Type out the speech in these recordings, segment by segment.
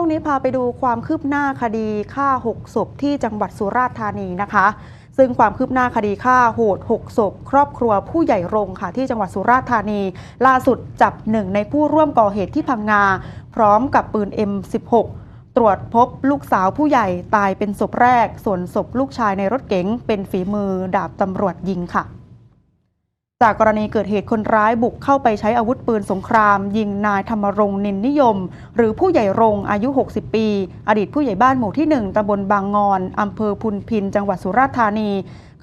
ช่วงนี้พาไปดูความคืบหน้าคดีฆ่า 6 ศพที่จังหวัดสุราษฎร์ธานีนะคะ ซึ่งความคืบหน้าคดีฆ่าโหด 6 ศพ ครอบครัวผู้ใหญ่รงค่ะที่จังหวัดสุราษฎร์ธานี ล่าสุดจับหนึ่งในผู้ร่วมก่อเหตุที่พังงา พร้อมกับปืน M16 ตรวจพบลูกสาวผู้ใหญ่ตายเป็นศพแรก ส่วนศพลูกชายในรถเก๋งเป็นฝีมือดาบตำรวจยิงค่ะ จากกรณีเกิดเหตุคนร้ายบุกเข้าไปใช้อาวุธปืนสงคราม ยิงนายธรรมรงค์นินนิยม หรือผู้ใหญ่รงอายุ 60 ปี อดีตผู้ใหญ่บ้านหมู่ที่ 1ตำบลบางงอนอำเภอพุนพิน จังหวัดสุราษฎร์ธานี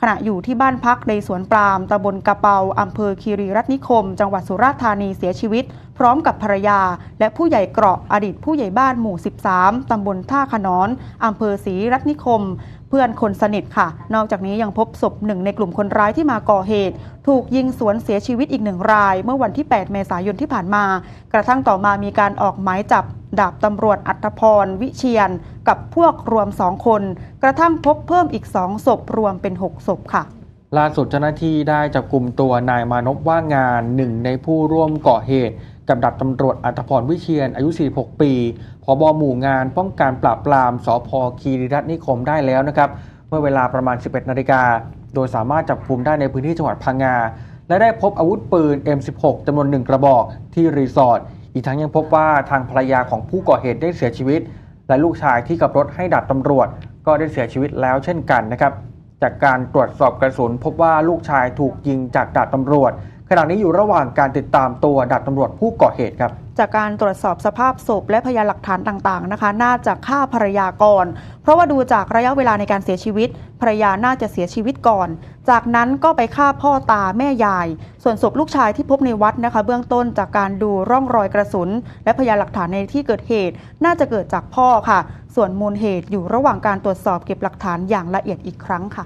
ขณะอยู่ที่บ้านพักในสวนปาล์มตำบลกระเปาอำเภอคีรีรัตนิคม จังหวัดสุราษฎร์ธานีเสียชีวิต พร้อมกับภรรยา และผู้ใหญ่เกราะอดีตผู้ใหญ่บ้านหมู่ 13 ตำบลท่าขนอนอำเภอศรีรัตนิคม เพื่อนคนสนิทค่ะ นอกจากนี้ยังพบศพหนึ่งในกลุ่มคนร้ายที่มาก่อเหตุ ถูกยิงสวนเสียชีวิตอีกหนึ่งราย เมื่อวันที่ 8 เมษายนที่ผ่านมา กระทั่งต่อมามีการออกหมายจับ ดาบตำรวจอัตพร วิเชียน กับพวกรวม2คน กระทั่งพบเพิ่มอีก2ศพรวมเป็น 6 ศพค่ะ ล่าสุดเจ้าหน้าที่ได้จับกลุ่มตัวนายมานพว่างงานหนึ่งในผู้ร่วมก่อเหตุกับดับตำรวจอัตพรวิเชียนอายุ 46 ปีพบหมู่งานป้องกันปราบปรามสพคีรีรัตน์นิคมได้แล้วนะครับ เมื่อเวลาประมาณ 11 นาฬิกา โดยสามารถจับกลุ่มได้ในพื้นที่จังหวัดพังงา และได้พบอาวุธปืน M16 จำนวนหนึ่งกระบอกที่รีสอร์ท อีกทั้งยังพบว่าทางภรรยาของผู้ก่อเหตุได้เสียชีวิต และลูกชายที่ขับรถให้ดับตำรวจ ก็ได้เสียชีวิตแล้วเช่นกันนะครับ จากการตรวจสอบกระสุน พบว่าลูกชายถูกยิงจากดาบตำรวจ ขณะนี้อยู่ระหว่างการติดตามตัวดาบตำรวจผู้ก่อเหตุครับ จากการตรวจสอบสภาพศพและพยานหลักฐานต่างๆนะคะ น่าจะฆ่าภรรยาก่อน เพราะว่าดูจากระยะเวลาในการเสียชีวิต ภรรยาน่าจะเสียชีวิตก่อน จากนั้นก็ไปฆ่าพ่อตาแม่ยาย ส่วนศพลูกชายที่พบในวัดนะคะ เบื้องต้นจากการดูร่องรอยกระสุน และพยานหลักฐานในที่เกิดเหตุ น่าจะเกิดจากพ่อค่ะ ส่วนมูลเหตุอยู่ระหว่างการตรวจสอบเก็บหลักฐานอย่างละเอียดอีกครั้งค่ะ